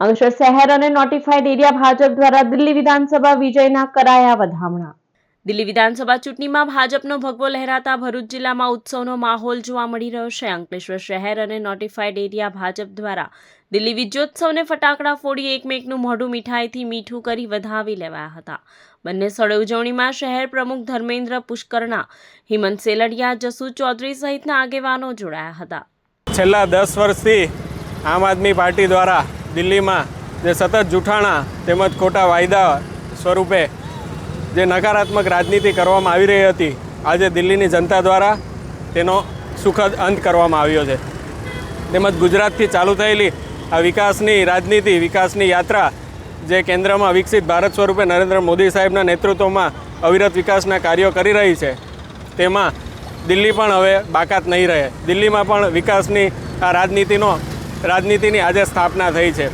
અંકલેશ્વર શહેર અને notified area Bhajap દ્વારા દિલ્હી વિધાનસભા વિજયના કરાયા વધામણા. દિલ્હી વિધાનસભા ચૂંટણીમાં ભાજપનો ભગવો લહેરાતા ભરૂચ જિલ્લામાં ઉત્સવનો માહોલ જોવા મળી રહ્યો છે. અંકલેશ્વર શહેર અને નોટિફાઈડ એરિયા ભાજપ દ્વારા દિલ્હી વિજયોત્સવને ફટાકડા ફોડી એકમેકનું મોઢું મીઠાઈથી મીઠું કરી વધાવી લેવાયા હતા. બંને સ્થળે ઉજવણીમાં શહેર પ્રમુખ ધર્મેન્દ્ર પુષ્કરણા હિમંત સેલડિયા જસુ ચૌધરી સહિતના આગેવાનો જોડાયા હતા. છેલ્લા દસ વર્ષથી આમ આદમી પાર્ટી દ્વારા દિલ્હીમાં જે સતત જૂઠાણા તેમજ ખોટા વાયદા સ્વરૂપે જે નકારાત્મક રાજનીતિ કરવામાં આવી રહી હતી, આજે દિલ્હીની જનતા દ્વારા તેનો સુખદ અંત કરવામાં આવ્યો છે. તેમજ ગુજરાતથી ચાલુ થયેલી આ વિકાસની રાજનીતિ, વિકાસની યાત્રા જે કેન્દ્રમાં વિકસિત ભારત સ્વરૂપે નરેન્દ્ર મોદી સાહેબના નેતૃત્વમાં અવિરત વિકાસના કાર્યો કરી રહી છે, તેમાં દિલ્હી પણ હવે બાકાત નહીં રહે. દિલ્હીમાં પણ વિકાસની આ રાજનીતિનો રાજનીતિની આજે સ્થાપના થઈ છે.